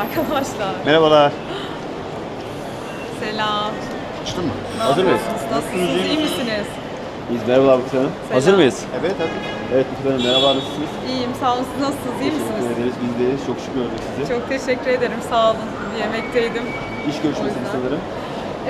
Arkadaşlar. Merhabalar. Selam. Çıktın mı? Ne Hazır mıyız? yapıyorsunuz? Nasılsınız? İyi misiniz? Biz merhaba Bukit Hanım. Hazır mıyız? Evet hadi. Evet Bukit Hanım merhaba nasılsınız? İyiyim. Sağ olun. Siz nasılsınız? İyi Teşekkür misiniz? ederiz. Biz de iyiyiz. Çok şükür gördük sizi. Çok teşekkür ederim. Sağ olun. Yemekteydim. İş görüşmesi O yüzden. sanırım.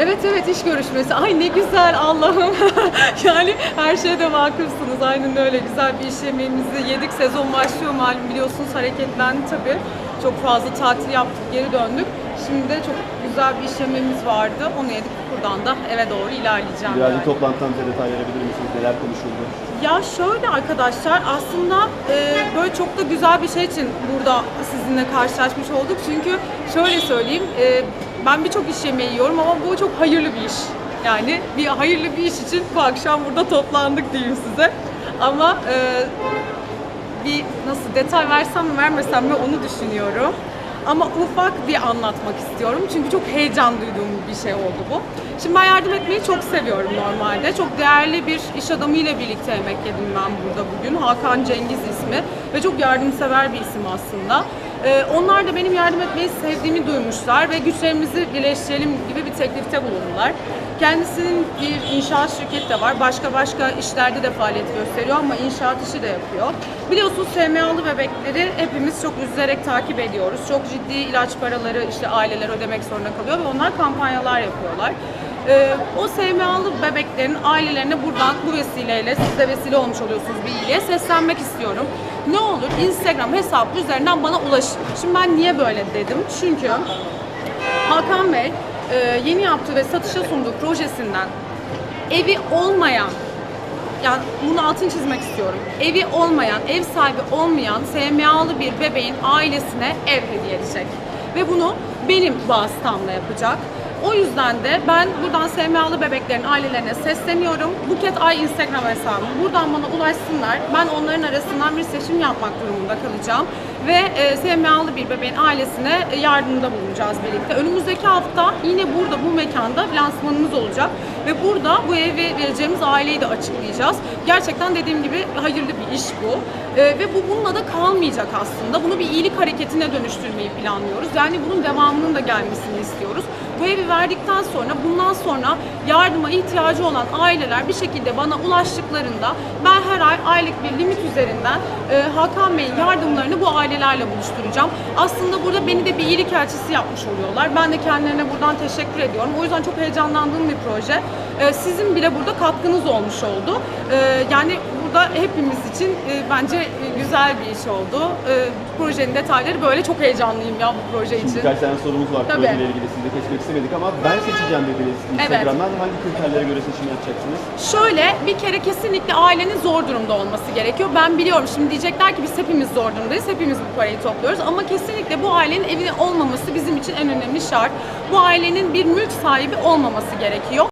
Evet evet iş görüşmesi. Ay ne güzel Allah'ım. yani her şeyde vakıfsınız. Aynen öyle. Güzel bir iş yemeğimizi yedik. Sezon başlıyor malum biliyorsunuz hareketlendi tabii. Çok fazla tatil yaptık, geri döndük. Şimdi de çok güzel bir iş yemeğimiz vardı. Onu yedik. Buradan da eve doğru ilerleyeceğim. Birazcık yani. toplantıdan bize detay verebilir misiniz? Neler konuşuldu? Ya şöyle arkadaşlar aslında e, böyle çok da güzel bir şey için burada sizinle karşılaşmış olduk. Çünkü şöyle söyleyeyim e, ben birçok iş yemeği yiyorum ama bu çok hayırlı bir iş. Yani bir hayırlı bir iş için bu akşam burada toplandık diyeyim size. Ama e, bir nasıl detay versem mi vermesem mi onu düşünüyorum. Ama ufak bir anlatmak istiyorum. Çünkü çok heyecan duyduğum bir şey oldu bu. Şimdi ben yardım etmeyi çok seviyorum normalde. Çok değerli bir iş adamıyla birlikte yemek yedim ben burada bugün. Hakan Cengiz ismi ve çok yardımsever bir isim aslında. Ee, onlar da benim yardım etmeyi sevdiğimi duymuşlar ve güçlerimizi birleştirelim gibi bir teklifte bulundular. Kendisinin bir inşaat şirketi de var. Başka başka işlerde de faaliyet gösteriyor ama inşaat işi de yapıyor. Biliyorsunuz SMA'lı bebekleri hepimiz çok üzülerek takip ediyoruz. Çok ciddi ilaç paraları işte aileler ödemek zorunda kalıyor ve onlar kampanyalar yapıyorlar. Ee, o SMA'lı bebeklerin ailelerine buradan bu vesileyle siz de vesile olmuş oluyorsunuz bir iyiliğe seslenmek istiyorum. Ne olur Instagram hesabı üzerinden bana ulaşın. Şimdi ben niye böyle dedim? Çünkü Hakan Bey e, yeni yaptığı ve satışa sunduğu projesinden evi olmayan yani bunu altını çizmek istiyorum. Evi olmayan, ev sahibi olmayan SMA'lı bir bebeğin ailesine ev hediye edecek. Ve bunu benim vasıtamla yapacak. O yüzden de ben buradan SMA'lı bebeklerin ailelerine sesleniyorum. Buket Ay Instagram hesabım. Buradan bana ulaşsınlar. Ben onların arasından bir seçim yapmak durumunda kalacağım. Ve e, SMA'lı bir bebeğin ailesine e, yardımda bulunacağız birlikte. Önümüzdeki hafta yine burada bu mekanda lansmanımız olacak. Ve burada bu evi vereceğimiz aileyi de açıklayacağız. Gerçekten dediğim gibi hayırlı bir iş bu. E, ve bu bununla da kalmayacak aslında. Bunu bir iyilik hareketine dönüştürmeyi planlıyoruz. Yani bunun devamının da gelmesini istiyoruz. Bu evi verdikten sonra bundan sonra yardıma ihtiyacı olan aileler bir şekilde bana ulaştıklarında ben her ay aylık bir limit üzerinden e, Hakan Bey'in yardımlarını bu ailelerle buluşturacağım. Aslında burada beni de bir iyilik elçisi yapmış oluyorlar. Ben de kendilerine buradan teşekkür ediyorum. O yüzden çok heyecanlandığım bir proje. E, sizin bile burada katkınız olmuş oldu. E, yani burada hepimiz için e, bence e, güzel bir iş oldu. E, projenin detayları böyle çok heyecanlıyım ya bu proje için. Birkaç tane sorumuz var Tabii. projeyle ilgili. Siz de kesmek istemedik ama ben seçeceğim dediniz Instagram'dan. Hangi kriterlere göre seçim yapacaksınız? Şöyle bir kere kesinlikle ailenin zor durumda olması gerekiyor. Ben biliyorum şimdi diyecekler ki biz hepimiz zor durumdayız. Hepimiz bu parayı topluyoruz ama kesinlikle bu ailenin evi olmaması bizim için en önemli şart. Bu ailenin bir mülk sahibi olmaması gerekiyor.